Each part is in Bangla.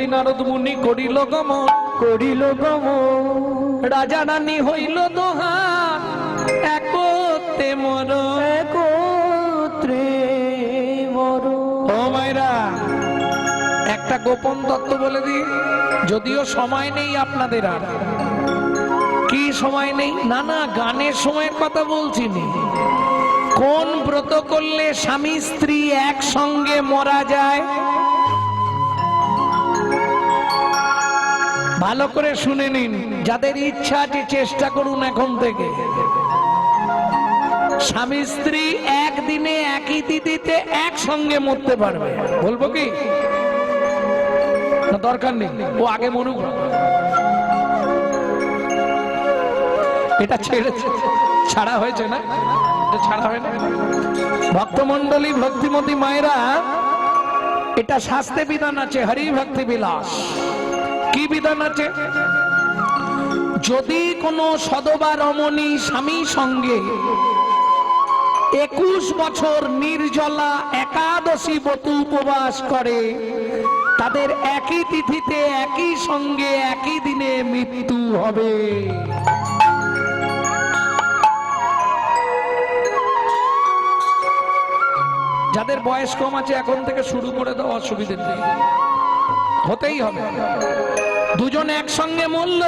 বলি নারদ মুনি করিল গমন। করিল গম রাজা রানী হইল দোহান। একতে মর একত্রে মর ও মাইরা একটা গোপন তত্ত্ব বলে দি যদিও সময় নেই আপনাদের আর। কি সময় নেই? না না গানের সময়ের কথা বলছি নি। কোন ব্রত করলে স্বামী স্ত্রী একসঙ্গে মরা যায়? ভালো করে শুনে নিন, যাদের ইচ্ছা আছে চেষ্টা করুন এখন থেকে। স্বামী স্ত্রী একদিনে একই তিথিতে একসঙ্গে মরতে পারবে। বলব কি? দরকার নেই। ও আগে মরুক। এটা ছেড়েছে ছাড়া হয়েছে না? ছাড়া হয় না? ভক্তমন্ডলী ভক্তিমতী মায়েরা, এটা শাস্তে বিধান আছে হরি ভক্তি বিলাস। কি বিধান আছে? যদি কোনো সদবা রমণী স্বামী সঙ্গে একুশ বছর নির্জলা একাদশী বতু উপবাস করে, তাদের একই তিথিতে একই সঙ্গে একই দিনে মৃত্যু হবে। যাদের বয়স কম আছে, এখন থেকে শুরু করে দেওয়া অসুবিধে নেই। হতেই হবে। দুজন একসঙ্গে মরল,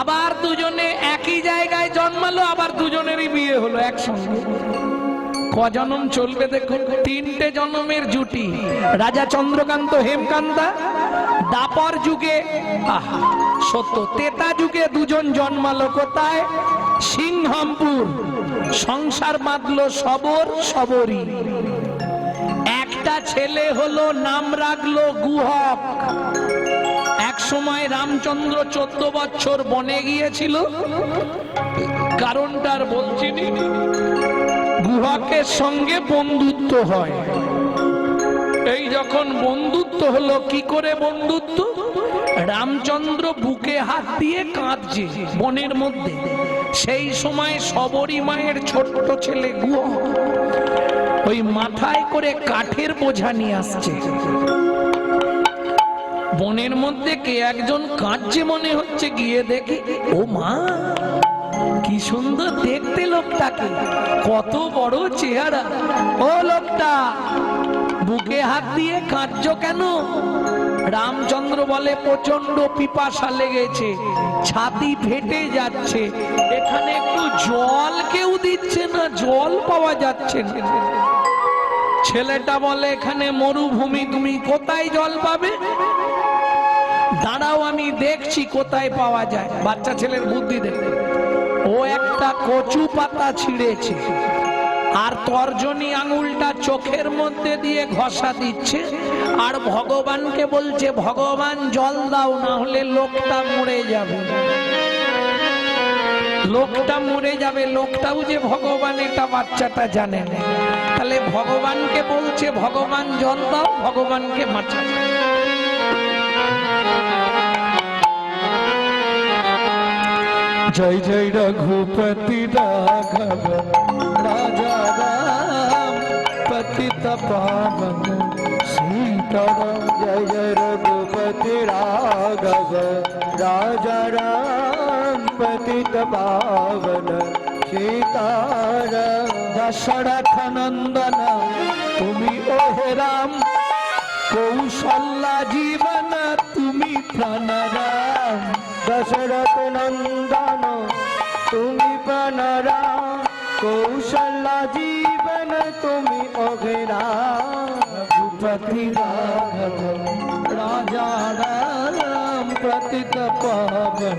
আবার দুজনে একই জায়গায় জন্মালো, আবার দুজনেরই বিয়ে হলো একসঙ্গে। কজনম চলবে দেখুন, তিনটে জন্মের জুটি। রাজা চন্দ্রকান্ত, হেমকান্তা, দাপর যুগে, আহা, সত্য, তেতা যুগে দুজন জন্মালো কোথায়? সিংহামপুর। সংসার বাঁধলো সবর সবরই। একটা ছেলে হলো, নাম রাখল গুহক। এক সময় রামচন্দ্র চোদ্দ বছর বনে গিয়েছিল। কারণটার বলছি গুহকের সঙ্গে বন্ধুত্ব হয়। এই যখন বন্ধুত্ব হলো, কি করে বন্ধুত্ব? রামচন্দ্র বুকে হাত দিয়ে কাঁদছে বনের মধ্যে। সেই সময় সবরী মায়ের ছোট্ট ছেলে গুহ ওই মাথায় করে কাঠের বোঝা নিয়ে আসছে। বনের মধ্যে কে একজন কাঁদছে মনে হচ্ছে, গিয়ে দেখে, ও মা, কি সুন্দর দেখতে লোকটাকে, কত বড় চেহারা। ও লোকটা, বুকে হাত দিয়ে কাঁদছ কেন? রামচন্দ্র বলে প্রচণ্ড পিপাসা লেগেছে, ছাতি ফেটে যাচ্ছে, এখানে একটু জল কেউ দিচ্ছে না, জল পাওয়া যাচ্ছে ছেলেটা বলে, এখানে মরুভূমি, তুমি কোথায় জল পাবে? দাঁড়াও, আমি দেখছি কোথায় পাওয়া যায়। বাচ্চা ছেলের বুদ্ধি দেখে। ও একটা কচু পাতা ছিঁড়েছে, আর তর্জনী আঙুলটা চোখের মধ্যে দিয়ে ঘষা দিচ্ছে আর ভগবানকে বলছে, ভগবান, জল দাও, না হলে লোকটা মরে যাবে। লোকটা মরে যাবে, লোকটাও যে ভগবান, এটা বাচ্চাটা জানে না। তাহলে ভগবানকে বলছে, ভগবান, জল দাও, ভগবানকে মাথা জয় জয়, রঘুপতি রাঘব রাজা। পতিত পাবন সীতারাম জয় জয় রঘুপতি রাঘব, রাজা রাম পতিত পাবন সীতারাম দশরথ নন্দন, তুমি ওহে রাম, কৌশল্যা জীবন, তুমি প্রাণরাম দশরথ নন্দন, তুমি প্রাণরাম কৌশল্যা জীবন, তুমি অঘেরা রঘুপতি রাঘব রাজা রাম পাবন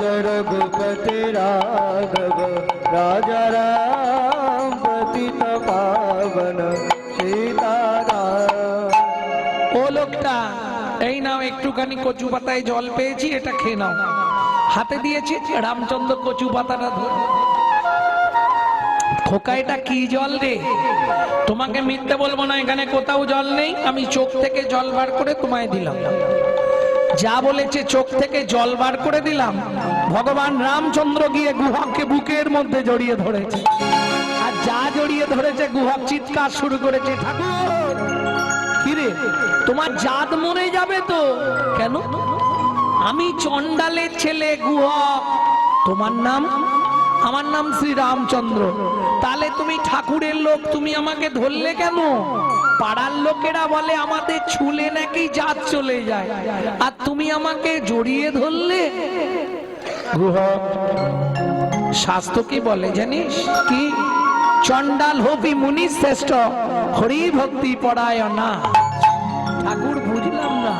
জয় রঘুপতি রাঘব রাজা রাম প্রতিত পাবন ও লোকটা এই নাও একটুখানি কচু পাতায় জল পেয়েছি, এটা খেয়ে নাও। হাতে দিয়েছি, রামচন্দ্র কচু পাতাটা ধরে। খোকা এটা কি জল রে? তোমাকে মিথ্যে বলব না, এখানে কোথাও জল নেই। আমি চোখ থেকে জল বার করে তোমায় দিলাম। যা বলেছে চোখ থেকে জল বার করে দিলাম, ভগবান রামচন্দ্র গিয়ে গুহককে বুকের মধ্যে জড়িয়ে ধরেছে। আর যা জড়িয়ে ধরেছে গুহক চিৎকার শুরু করেছে, ঠাকুর, কিরে, তোমার জাত মরে যাবে তো? কেন? আমি চন্ডালের ছেলে গুহক তোমার নাম? আমার নাম শ্রী রামচন্দ্র। তাহলে তুমি ঠাকুরের লোক তুমি আমাকে ধরলে কেন? পাড়ার লোকেরা বলে আমাদের ছুলে নাকি জাত চলে যায়। আর তুমি আমাকে জড়িয়ে ধরলে? শাস্ত্র কি বলে জানিস? কি? চন্ডাল হবি মুনি শ্রেষ্ঠ হরি ভক্তি পড়ায় না। ঠাকুর বুঝলাম না।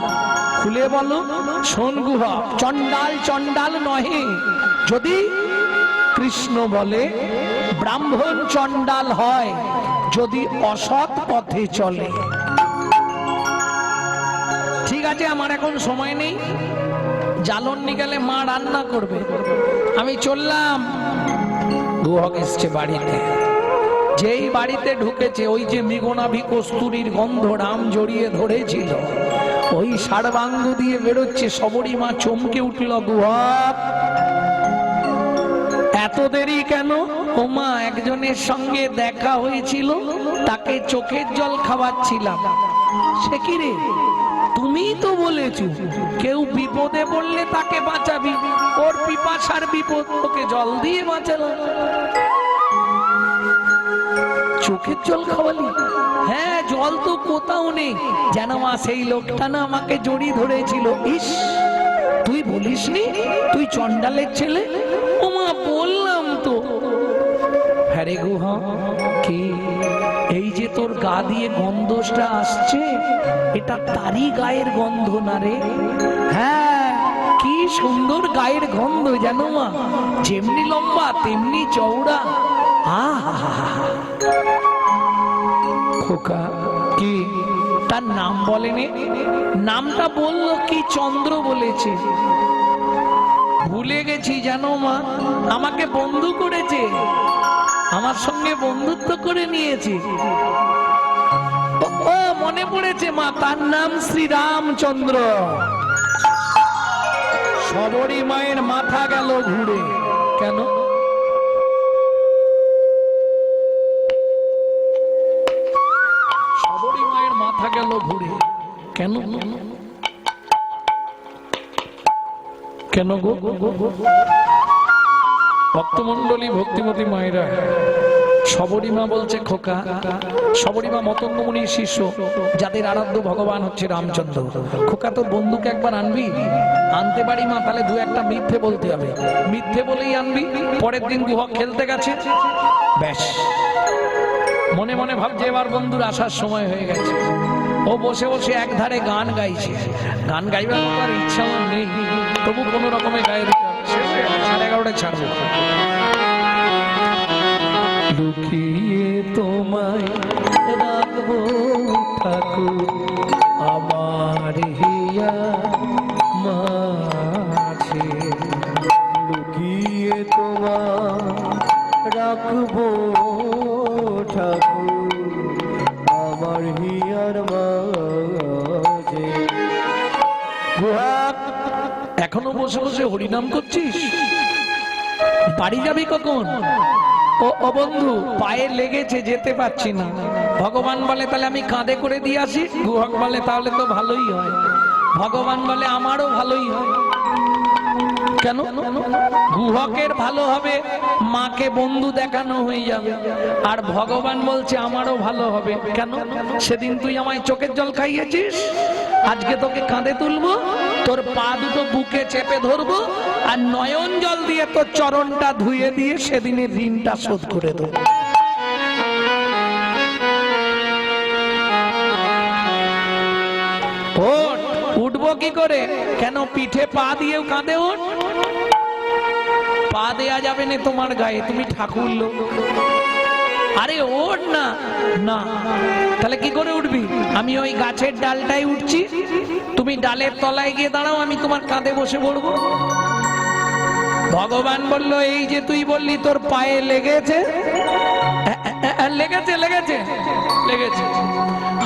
খুলে বলো শোন গুহ চন্ডাল চন্ডাল নহে। যদি কৃষ্ণ বলে ব্রাহ্মণ চন্ডাল হয়, যদি অসৎ পথে চলে। ঠিক আছে, আমার এখন সময় নেই। জ্বালন নিকালে মা রান্না করবে। আমি চললাম গুহক এসছে বাড়িতে। যেই বাড়িতে ঢুকেছে, ওই যে মৃগনাভি কস্তুরীর গন্ধ রাম জড়িয়ে ধরেছিল। ওই সারবাঙ্গ দিয়ে বেরোচ্ছে সবরী মা চমকে উঠল গুহক এত দেরি কেন? ওমা একজনের সঙ্গে দেখা হয়েছিল, তাকে চোখের জল খাওয়াচ্ছিলাম। সে কি রে? তুমিই তো বলেছ, কেউ বিপদে পড়লে তাকে বাঁচাবি। ওর পিপাসার বিপদ তোকে জল দিয়ে বাঁচালাম। চোখের জল খাওয়ালি? হ্যাঁ জল তো কোথাও নেই। যেন মা সেই লোকটা না আমাকে জড়ি ধরেছিল। ইস, তুই বলিসনি? তুই চন্ডালের ছেলে? হ্যাঁ রে গুহ। কি? এই যে তোর গা দিয়ে গন্ধটা আসছে, এটা তারই গায়ের গন্ধ না রে? হ্যাঁ কি সুন্দর গায়ের গন্ধ জানো মা। যেমনি লম্বা, তেমনি চওড়া। খোকা, কি? তার নাম বলেনি? নামটা বলল কি চন্দ্র বলেছে। ভুলে গেছি জানো মা, আমাকে বন্ধু করেছে। আমার সঙ্গে বন্ধুত্ব করে নিয়েছে। ও- মনে পড়েছে মা, তার নাম শ্রীরামচন্দ্র সবরী মায়ের মাথা গেল ঘুরে। কেন? সবরী মায়ের মাথা গেল ঘুরে। কেন? কেন গো? ভক্তমন্ডলী ভক্তিমতী মায়েরা সবরীমা বলছে খোকা সবরীমা মতঙ্গমণির শিষ্য, যাদের আরাধ্য ভগবান হচ্ছে রামচন্দ্র। খোকা, তোর বন্ধুকে একবার আনবি? আনতে পারি মা, তাহলে দু একটা মিথ্যে বলতে হবে। মিথ্যে বলেই আনবি, পরের দিন গুহক খেলতে গেছে। ব্যাস। মনে মনে ভাবছে এবার বন্ধুর আসার সময় হয়ে গেছে। ও বসে বসে এক ধারে গান গাইছে। গান গাইবার ইচ্ছা নেই। তবু কোনো রকমে গায়ে দিতে হবে। শেষে সাড়ে এগারোটায় ছাড়বো। লুকিয়ে তোমায় রাখব ঠাকুর আমার হিয়া মাঝে। লুকিয়ে তোমায় রাখব ঠাকুর আমার হিয়ার মাঝে। এখনও বসে বসে হরিনাম করছিস? বাড়ি যাবি কখন? ও বন্ধু, পায়ে লেগেছে, যেতে পারছি না। ভগবান বলে, তাহলে আমি কাঁধে করে দিয়ে আসি? গুহক বলে, তাহলে তো ভালোই হয়। ভগবান বলে, আমারও ভালোই হয়। কেন? গুহকের ভালো হবে, মাকে বন্ধু দেখানো হয়ে যাবে। আর ভগবান বলছে, আমারও ভালো হবে। কেন? সেদিন তুই আমায় চোখের জল খাইয়েছিস? আজকে তোকে কাঁধে তুলবো? তোর পা দুটো বুকে চেপে ধরবো আর নয়ন জল দিয়ে তোর চরণটা ধুয়ে দিয়ে সেদিনে ঋণটা শোধ করে দেবো। ওঠ, উঠবো কি করে? কেন পিঠে পা দিয়েও কাঁদে ওঠ? পা দেয়া যাবে না তোমার গায়ে, তুমি ঠাকুর লোক। আরে ওঠ না। না। তাহলে কি করে উঠবি? আমি ওই গাছের ডালটাই উঠছি। তুমি ডালের তলায় গিয়ে দাঁড়াও, আমি তোমার কাঁধে বসে পড়ব। ভগবান বলল, এই যে তুই বললি তোর পায়ে লেগেছে। লেগেছে লেগেছে লেগেছে।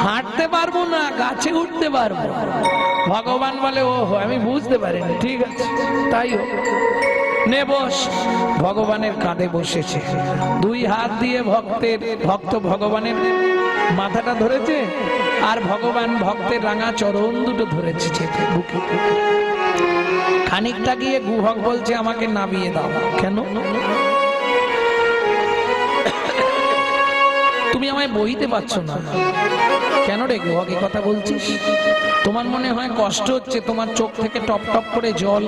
হাঁটতে পারব না, গাছে উঠতে পারব। ভগবান বলে ও আমি বুঝতে পারিনি। ঠিক আছে, তাই হোক। ভগবানের কাঁধে বসেছে। দুই হাত দিয়ে ভক্তের, ভক্ত ভগবানের মাথাটা ধরেছে আর ভগবান ভক্তের রাঙা চরণ দুটো ধরেছে বুকে। খানিকটা গিয়ে গুহক বলছে, আমাকে নামিয়ে দাও। কেন? তুমি আমায় বইতে পারছ না। কেন রে গুহক কথা বলছিস? তোমার মনে হয় কষ্ট হচ্ছে? তোমার চোখ থেকে টপ টপ করে জল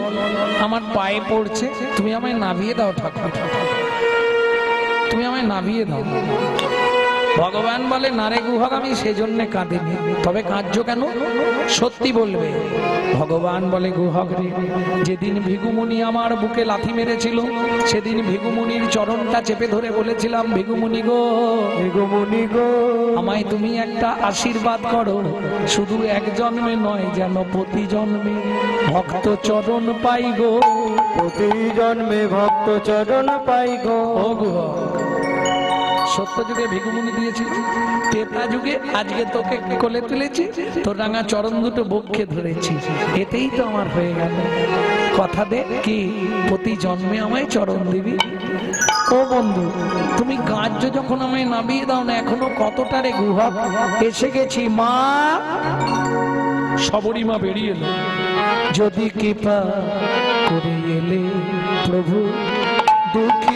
আমার পায়ে পড়ছে? তুমি আমায় নামিয়ে দাও ঠাকুর। তুমি আমায় নামিয়ে দাও। ভগবান বলে নারে গুহক আমি সেজন্য কাঁদিনি। তবে কাঁদছো কেন? সত্যি বলবে। ভগবান বলে গুহক রে যেদিন ভিগুমুনি আমার বুকে লাথি মেরেছিল সেদিন ভিগুমুনির চরণটা চেপে ধরে বলেছিলাম ভিগুমুনি গো নিগমনি গো আমায় তুমি একটা আশীর্বাদ করো। শুধু এক জন্মে নয় যেন প্রতি জন্মে ভক্ত চরণ পাই গো। প্রতি জন্মে ভক্ত চরণ পাই গো। ও গুহ সত্য যুগে ভিগুমুনি দিয়েছি তেতা যুগে আজকে তোকে কোলে তুলেছি তোর রাঙা চরণ দুটো বক্ষে ধরেছি। এতেই তো আমার হয়ে গেল। কথা দে কি প্রতি জন্মে আমায় চরণ দিবি? ও বন্ধু তুমি গাজ্য যখন আমায় নামিয়ে দাও না এখনও কতটা রে গুহা? এসে গেছি মা। সবরী মা বেরিয়ে এলো। যদি কৃপা করে এলে প্রভু দুঃখী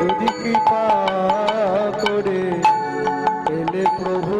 যদি কৃপা করে প্রভু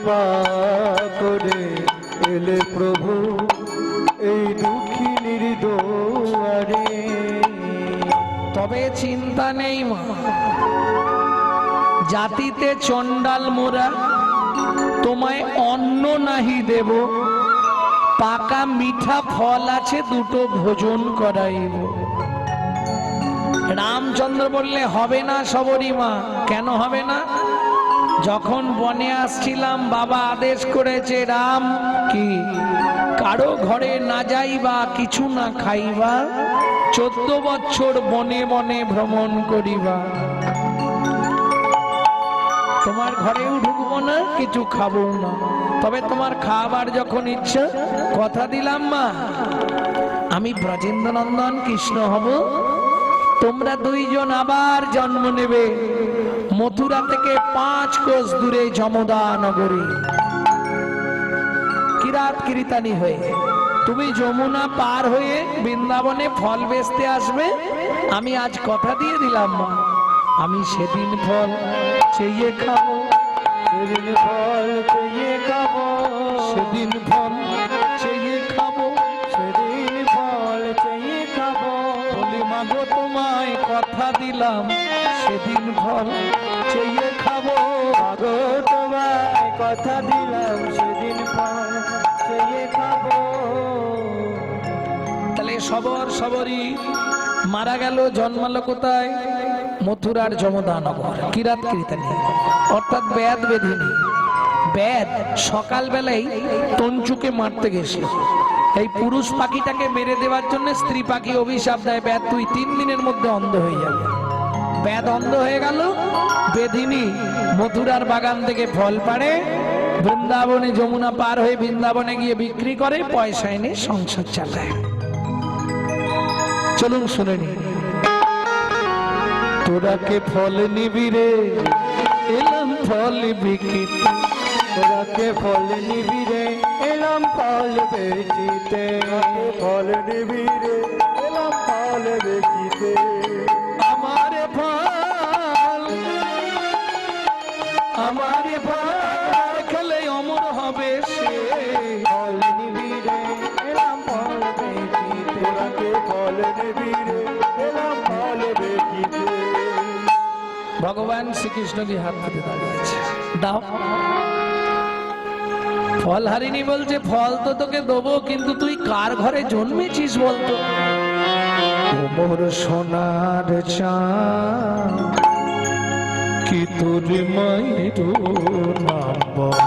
কৃপা করে এলে প্রভু, এই দুঃখিনীর দোয়ারে তবে চিন্তা নেই মা। জাতিতে চণ্ডাল মোরা, তোমায় অন্ন নাহি দেব। পাকা মিঠা ফল আছে, দুটো ভোজন করাইব। রামচন্দ্র বললে, হবে না সবরী মা। কেন হবে না? যখন বনে আসছিলাম, বাবা আদেশ করেছে, রাম, কি? কারও ঘরে না যাইবা, কিছু না খাইবা? চোদ্দ বছর বনে বনে ভ্রমণ করিবা। তোমার ঘরেও ঢুকবো না, কিছু খাব না। তবে তোমার খাবার যখন ইচ্ছা, কথা দিলাম, মা। আমি ব্রজেন্দ্র নন্দন কৃষ্ণ হব। তোমরা দুইজন আবার জন্ম নেবে। মথুরা থেকে পাঁচ কোষ দূরে যমদা নগরী। কিরাত কিরিতানি হয়ে। তুমি যমুনা পার হয়ে বৃন্দাবনে ফল বেচতে আসবে? আমি আজ কথা দিয়ে দিলাম, মা। আমি সেদিন ফল চেয়ে খাব। সেদিন ফল চেয়ে খাব। সেদিন ফল চেয়ে খাব। সেদিন ফল চেয়ে খাব। বলি মাগো তোমায় কথা দিলাম। সেদিন ফল আগো তোমায়, কথা দিলাম সেদিন তাহলে সবর সবরই মারা গেল, জন্মালো কোথায়? মথুরার যমদানগর কিরাত অর্থাৎ ব্যাদ বেধিনী। ব্যাদ সকালবেলায় তঞ্চুকে মারতে গেছিল। এই পুরুষ পাখিটাকে মেরে দেওয়ার জন্য স্ত্রী পাখি অভিশাপ দেয়। ব্যাদ, তুই তিন দিনের মধ্যে অন্ধ হয়ে যাবে। ব্যাদ অন্ধ হয়ে গেল। বেধিনী মথুরার বাগান থেকে ফল পাড়ে, বৃন্দাবনে যমুনা পার হয়ে বৃন্দাবনে গিয়ে বিক্রি করে, পয়সা এনে সংসার চালায়। চলুন শুনে নি। তোরা কে ফল নিবি রে? এলাম ফল বিকিতে তোরাকে ফল নিবি রে? এলাম ফল বেচিতে। ফল নিবি রে? এলাম ফল বেচিতে। ফল নিবি রে এলাম ফল বেচিতে তোরাকে ফল নিবি রে এলাম ফল বেচিতে ভগবান শ্রীকৃষ্ণকে হাত পেতে দাঁড়িয়েছে দাও। ফল হারিনি বলছে ফল তো তোকে দেবো কিন্তু তুই কার ঘরে জন্মেছিস বলতো? মোর সোনার চাঁদ কি তোর মায়ের নাম বল।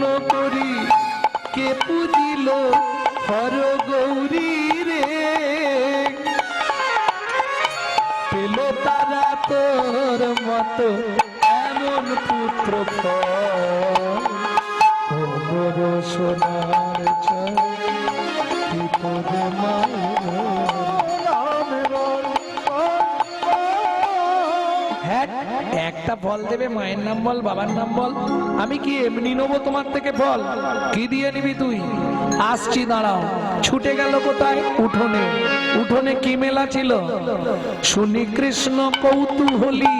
পুণ্য করি। কে পুজিল? হর গৌরী রে। পেল তারা তোর মতো এমন পুত্র ফল। সোনার চাঁদ, কি একটা ফল দেবে মায়ের নাম বল বাবার নাম বল। আমি কি এমনি নেব তোমার থেকে ফল কি দিয়ে নিবি তুই? আসছি দাঁড়াও। ছুটে গেল কোথায়? উঠোনে। উঠোনে কি মেলা ছিল? শুনি কৃষ্ণ কৌতূহলী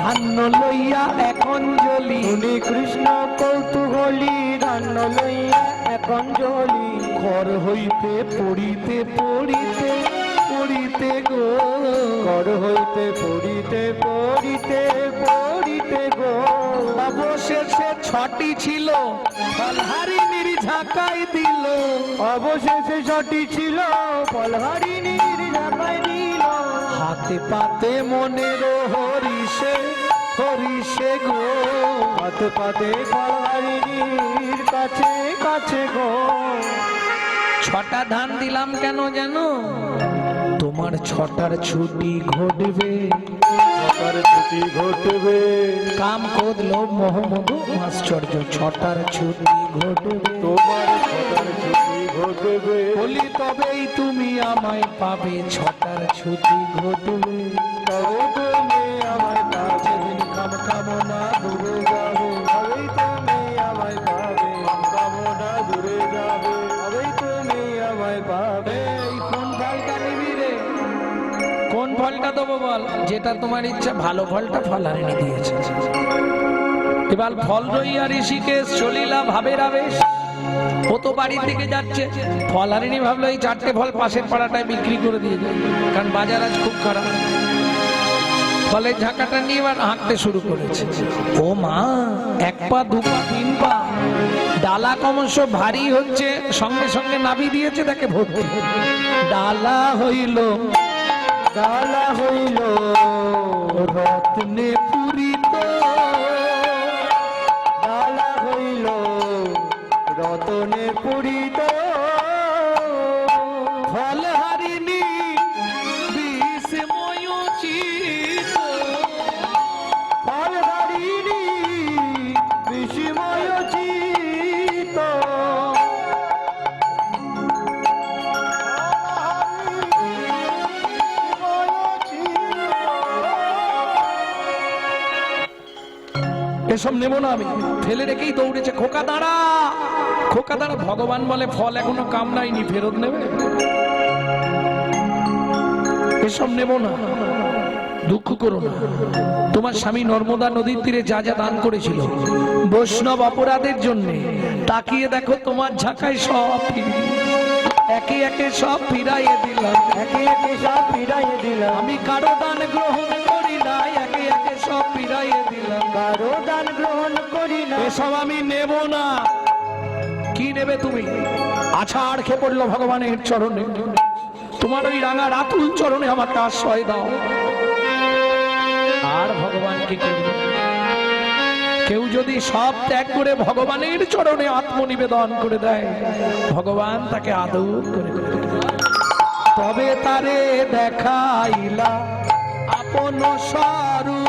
ধান্য লইয়া এখন জলি শুনি কৃষ্ণ কৌতূহলী রান্ন লইয়া এখন জলি ঘর হইতে পড়িতে পড়িতে পড়িতে গো। কর হইতে, পড়িতে পড়িতে পড়িতে গো। অবশেষে ছটি ছিল, ফলহারিণীর ঝাঁকাই দিল। অবশেষে ছটি ছিল, ফলহারিণীর ঢাকায় দিল। হাতে পাতে মনের হরিষে হরিষে গো। হাতে পাতে ফলহারিণীর কাছে কাছে গো। ছটা ধান দিলাম কেন জানো তোমার ছটার ছুটি ঘটবে। ছটার ছুটি ঘটবে। কাম করল মোহাম্মদ মোহ আশ্চর্য ছটার ছুটি ঘটবে। তোমার ছটার ছুটি ঘটবে। বলি তবেই তুমি আমায় পাবে ছটার ছুটি ঘটবে। তবে তুমি দেবো বল। যেটা তোমার ইচ্ছা ভালো ফলটা ফলারিনি দিয়েছে। এবার ফল রইয়া ঋষিকেশ চলিলা ভাবের আবেশ। ও তো বাড়ির দিকে যাচ্ছে। ফলারিনি ভাবলো এই চারটে ফল পাশের পাড়াটায় বিক্রি করে দিয়ে যায় কারণ বাজার আজ খুব খারাপ। ফলের ঝাঁকাটা নিয়ে এবার হাঁকতে শুরু করেছে। ও মা এক পা দু পা তিন পা। ডালা ক্রমশ ভারী হচ্ছে সঙ্গে সঙ্গে নাবি দিয়েছে তাকে ভর্তি। ডালা হইল ডালা হইল রত্নে পুরিত। কালা হইল রতনে পুরিত। এসব নেব না আমি। ফেলে রেখেই দৌড়েছে। খোকা দাঁড়া। খোকা দাঁড়া ভগবান বলে ফল এখনও কামড়ায়নি। ফেরত নেবে? এসব নেব না। দুঃখ করো না। তোমার স্বামী নর্মদা নদীর তীরে যা যা দান করেছিল বৈষ্ণব অপরাধের জন্য তাকিয়ে দেখো তোমার ঝাঁকায় সব একে একে সব ফিরাইয়ে দিলাম। একে একে সব ফিরাইয়ে দিলাম। আমি কারও দান গ্রহণ ফিরাইয়ে দিলাম। কারও দান গ্রহণ করি না। এসব আমি নেব না। কি নেবে তুমি? আছাড় খেয়ে পড়ল ভগবানের চরণে। তোমার ওই রাঙা রাতুল চরণে আমাকে আশ্রয় দাও। আর কেউ যদি সব ত্যাগ করে ভগবানের চরণে আত্মনিবেদন করে দেয় ভগবান তাকে আদর করে তবে তারে দেখাইলা আপন স্বরূপ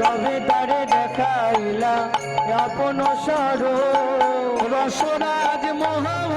তবে তারে দেখাইলা আপন সর। রসরাজ মহাভারত